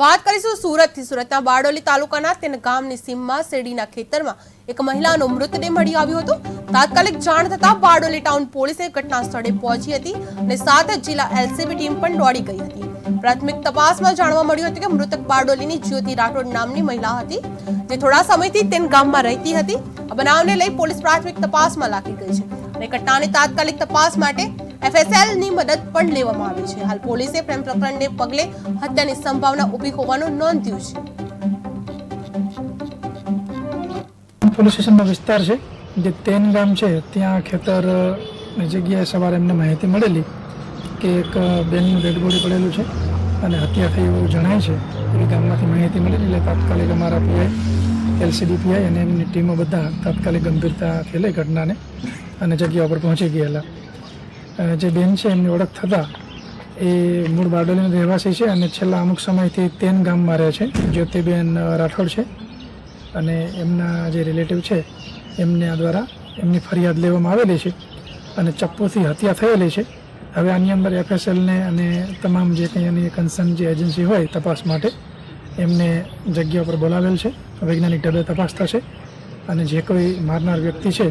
વાત કરીશું સુરતથી. સુરતના બારડોલી તાલુકાના તેના ગામની સીમમાં શેરડીના ખેતરમાં એક મહિલાનો મૃતદેહ મળી આવ્યો હતો. તાત્કાલિક જાણ થતાં બારડોલી ટાઉન પોલીસે ઘટના સ્થળે પહોંચી હતી અને જ જિલ્લા એલસીબી ટીમ પણ દોડી ગઈ હતી. પ્રાથમિક તપાસમાં જાણવા મળ્યું હતું કે મૃતક બારડોલીની જ્યોતિ રાઠોડ નામની મહિલા હતી, જે થોડા સમયથી તેન ગામમાં રહેતી હતી. આ બનાવને લઈ પોલીસ પ્રાથમિક તપાસમાં લાગી ગઈ છે અને ઘટનાની તાત્કાલિક તપાસ માટે એફએસએલની મદદ પણ લેવામાં આવી છે. હાલ પોલીસે પ્રેમ પ્રકરણને પગલે હત્યાની સંભાવના ઊભી હોવાનું નોંધ્યું છે. પોલીસ સ્ટેશનનો વિસ્તાર છે. જે તેન ગામ છે, ત્યાં ખેતર જગ્યાએ સવારે એમને માહિતી મળેલી કે એક બેનનું ડેડ બોડી પડેલું છે અને હત્યા થઈ એવું જણાય છે. એવી ગામમાંથી માહિતી મળેલી એટલે તાત્કાલિક અમારા પીઆઈ એલસીડી પીઆઈ અને એમની ટીમો બધા તાત્કાલિક ગંભીરતાથી લઈ ઘટનાને અને જગ્યા ઉપર પહોંચી ગયેલા. જે બેન છે, એમની ઓળખ થતાં એ મૂળ બારડોલીના રહેવાસી છે અને છેલ્લા અમુક સમયથી તેન ગામમાં રહે છે. જ્યોતિબેન રાઠોડ છે અને એમના જે રિલેટિવ છે, એમને દ્વારા એમની ફરિયાદ લેવામાં આવેલી છે અને ચપ્પુથી હત્યા થયેલી છે. હવે આની અંદર એફએસએલને અને તમામ જે કંઈ એની કન્સર્ન જે એજન્સી હોય તપાસ માટે એમને જગ્યા પર બોલાવેલ છે. વૈજ્ઞાનિક ઢબે તપાસ થશે અને જે કોઈ મારનાર વ્યક્તિ છે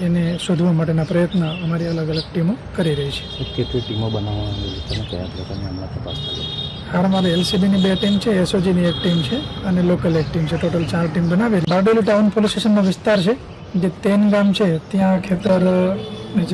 એને શોધવા માટેના પ્રયત્ન અમારી અલગ અલગ ટીમો કરી રહી છે. કેટલી ટીમો બનાવવામાં તમે કયા પ્રકારની હમણાં તપાસ કરી હાલમાં એલસીબીની બે ટીમ છે એસઓજીની એક ટીમ છે અને લોકલ એક ટીમ છે. ટોટલ ચાર ટીમ બનાવી બારડોલી ટાઉન પોલીસ સ્ટેશનનો વિસ્તાર છે જે તેન ગામ છે. ત્યાં ખેતર